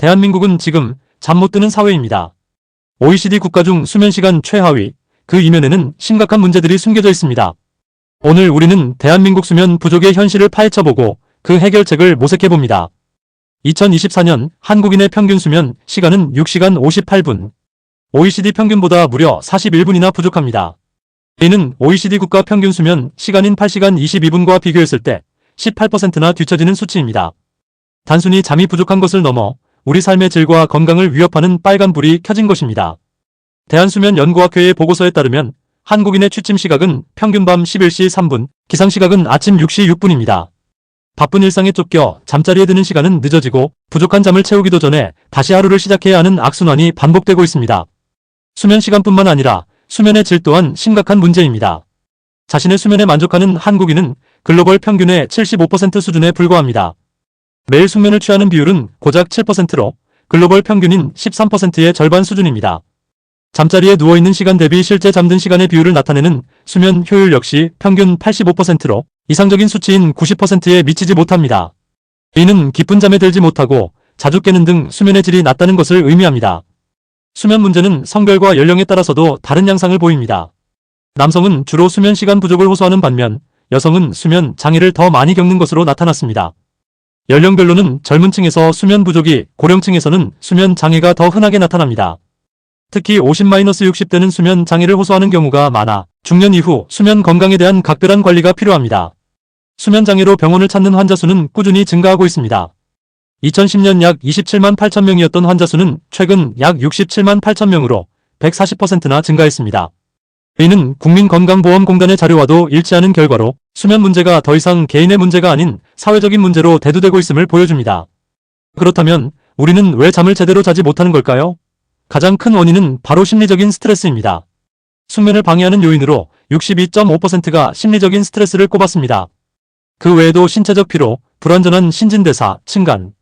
대한민국은 지금 잠 못 드는 사회입니다. OECD 국가 중 수면 시간 최하위, 그 이면에는 심각한 문제들이 숨겨져 있습니다. 오늘 우리는 대한민국 수면 부족의 현실을 파헤쳐보고 그 해결책을 모색해봅니다. 2024년 한국인의 평균 수면 시간은 6시간 58분. OECD 평균보다 무려 41분이나 부족합니다. 이는 OECD 국가 평균 수면 시간인 8시간 22분과 비교했을 때 18%나 뒤처지는 수치입니다. 단순히 잠이 부족한 것을 넘어 우리 삶의 질과 건강을 위협하는 빨간불이 켜진 것입니다. 대한수면연구학회의 보고서에 따르면 한국인의 취침 시각은 평균 밤 11시 3분, 기상 시각은 아침 6시 6분입니다. 바쁜 일상에 쫓겨 잠자리에 드는 시간은 늦어지고 부족한 잠을 채우기도 전에 다시 하루를 시작해야 하는 악순환이 반복되고 있습니다. 수면 시간뿐만 아니라 수면의 질 또한 심각한 문제입니다. 자신의 수면에 만족하는 한국인은 글로벌 평균의 75% 수준에 불과합니다. 매일 숙면을 취하는 비율은 고작 7%로 글로벌 평균인 13%의 절반 수준입니다. 잠자리에 누워있는 시간 대비 실제 잠든 시간의 비율을 나타내는 수면 효율 역시 평균 85%로 이상적인 수치인 90%에 미치지 못합니다. 이는 깊은 잠에 들지 못하고 자주 깨는 등 수면의 질이 낮다는 것을 의미합니다. 수면 문제는 성별과 연령에 따라서도 다른 양상을 보입니다. 남성은 주로 수면 시간 부족을 호소하는 반면 여성은 수면 장애를 더 많이 겪는 것으로 나타났습니다. 연령별로는 젊은 층에서 수면 부족이 고령층에서는 수면 장애가 더 흔하게 나타납니다. 특히 50-60대는 수면 장애를 호소하는 경우가 많아 중년 이후 수면 건강에 대한 각별한 관리가 필요합니다. 수면 장애로 병원을 찾는 환자 수는 꾸준히 증가하고 있습니다. 2010년 약 27만 8천 명이었던 환자 수는 최근 약 67만 8천 명으로 140%나 증가했습니다. 이는 국민건강보험공단의 자료와도 일치하는 결과로 수면 문제가 더 이상 개인의 문제가 아닌 사회적인 문제로 대두되고 있음을 보여줍니다. 그렇다면 우리는 왜 잠을 제대로 자지 못하는 걸까요? 가장 큰 원인은 바로 심리적인 스트레스입니다. 숙면을 방해하는 요인으로 62.5%가 심리적인 스트레스를 꼽았습니다. 그 외에도 신체적 피로, 불완전한 신진대사, 층간,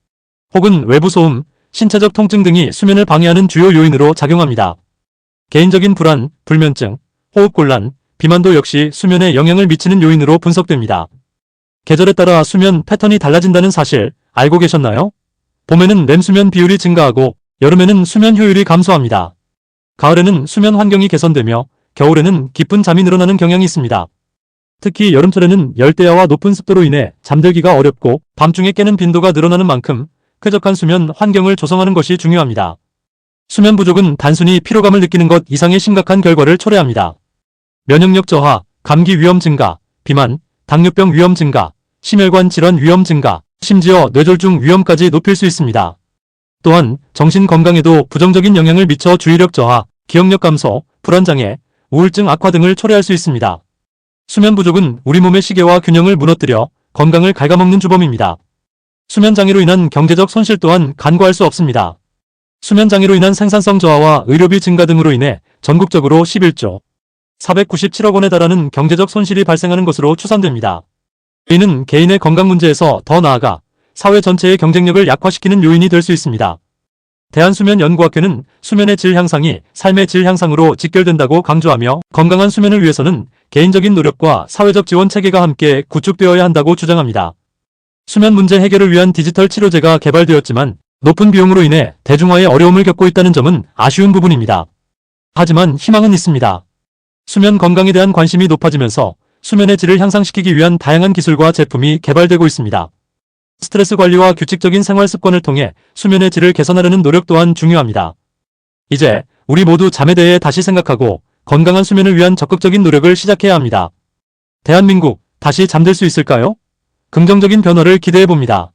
혹은 외부 소음, 신체적 통증 등이 수면을 방해하는 주요 요인으로 작용합니다. 개인적인 불안, 불면증, 호흡곤란, 비만도 역시 수면에 영향을 미치는 요인으로 분석됩니다. 계절에 따라 수면 패턴이 달라진다는 사실 알고 계셨나요? 봄에는 렘 수면 비율이 증가하고 여름에는 수면 효율이 감소합니다. 가을에는 수면 환경이 개선되며 겨울에는 깊은 잠이 늘어나는 경향이 있습니다. 특히 여름철에는 열대야와 높은 습도로 인해 잠들기가 어렵고 밤중에 깨는 빈도가 늘어나는 만큼 쾌적한 수면 환경을 조성하는 것이 중요합니다. 수면 부족은 단순히 피로감을 느끼는 것 이상의 심각한 결과를 초래합니다. 면역력 저하, 감기 위험 증가, 비만, 당뇨병 위험 증가, 심혈관 질환 위험 증가, 심지어 뇌졸중 위험까지 높일 수 있습니다. 또한 정신 건강에도 부정적인 영향을 미쳐 주의력 저하, 기억력 감소, 불안장애, 우울증 악화 등을 초래할 수 있습니다. 수면 부족은 우리 몸의 시계와 균형을 무너뜨려 건강을 갉아먹는 주범입니다. 수면 장애로 인한 경제적 손실 또한 간과할 수 없습니다. 수면 장애로 인한 생산성 저하와 의료비 증가 등으로 인해 전국적으로 11조 497억 원에 달하는 경제적 손실이 발생하는 것으로 추산됩니다. 이는 개인의 건강 문제에서 더 나아가 사회 전체의 경쟁력을 약화시키는 요인이 될 수 있습니다. 대한수면연구학회는 수면의 질 향상이 삶의 질 향상으로 직결된다고 강조하며 건강한 수면을 위해서는 개인적인 노력과 사회적 지원 체계가 함께 구축되어야 한다고 주장합니다. 수면 문제 해결을 위한 디지털 치료제가 개발되었지만 높은 비용으로 인해 대중화에 어려움을 겪고 있다는 점은 아쉬운 부분입니다. 하지만 희망은 있습니다. 수면 건강에 대한 관심이 높아지면서 수면의 질을 향상시키기 위한 다양한 기술과 제품이 개발되고 있습니다. 스트레스 관리와 규칙적인 생활 습관을 통해 수면의 질을 개선하려는 노력 또한 중요합니다. 이제 우리 모두 잠에 대해 다시 생각하고 건강한 수면을 위한 적극적인 노력을 시작해야 합니다. 대한민국 다시 잠들 수 있을까요? 긍정적인 변화를 기대해 봅니다.